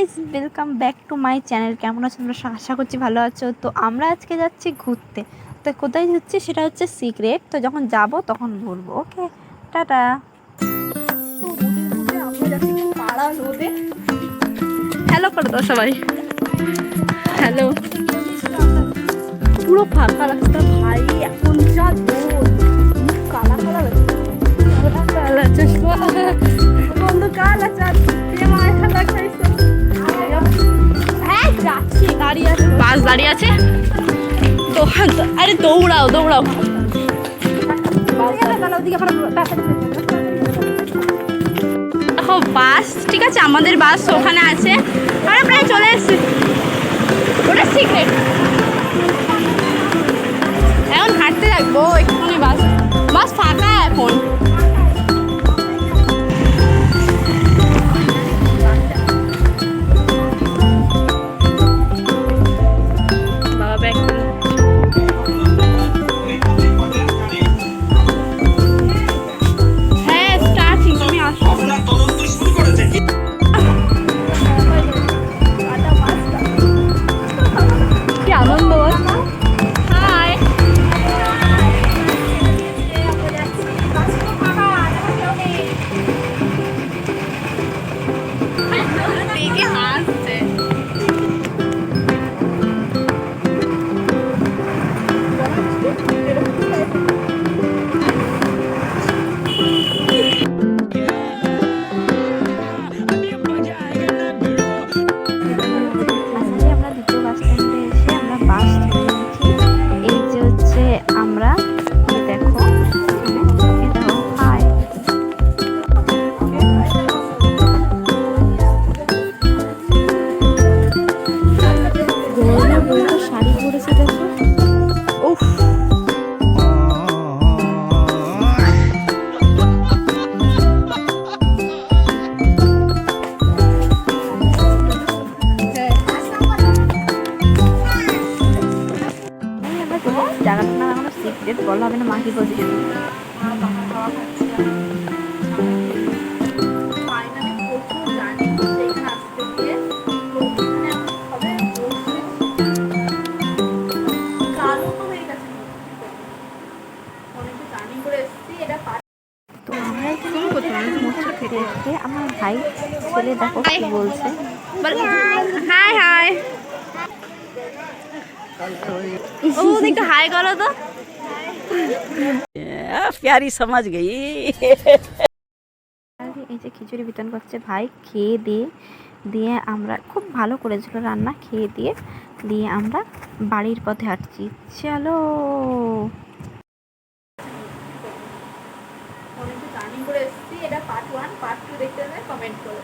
Guys welcome back to my channel কেমন আছো তোমরা? আশা করছি ভালো আছো। তো আমরা আজকে যাচ্ছি ঘুরতে। তো কোথায় যাচ্ছি সেটা হচ্ছে সিক্রেট তো যখন যাব তখন বলব ওকে টাটা হ্যালো করে সবাই। হ্যালো পুরো ফাঁকা রাস্তা, ভাই, এখন যা দাঁড়িয়ে আছে? তো আরে দৌড়াও দৌড়াও। দেখো, বাস, ঠিক আছে, আমাদের বাস ওখানে আছে। আমরা প্রায় চলে এসেছি। ওটা সিক্রেট এখন হাঁটতে থাকব এক্ষুনি বাস বাস ফাঁকা এখন। শাড়ি পরেছে দেখো উফ এই আমরা চলে এসেছি জায়গাটার নাম এখনও সিক্রেট বলা হবে না মাকে বলছি তো আমরা এখানে আমার ভাই ছেলে দেখো কি বলছে। হাই করো তো। প্যারি সমাজ গেই। এই যে খিচুড়ি বিতরণ করছে ভাই খেয়ে দিয়ে দিয়ে আমরা খুব ভালো করেছিল রান্না খেয়ে দিয়ে দিয়ে আমরা বাড়ির পথে হাঁটছি। চলো। জার্নি করে এসেছি। এটা পার্ট ওয়ান পার্ট টু দেখতে হবে কমেন্ট করো।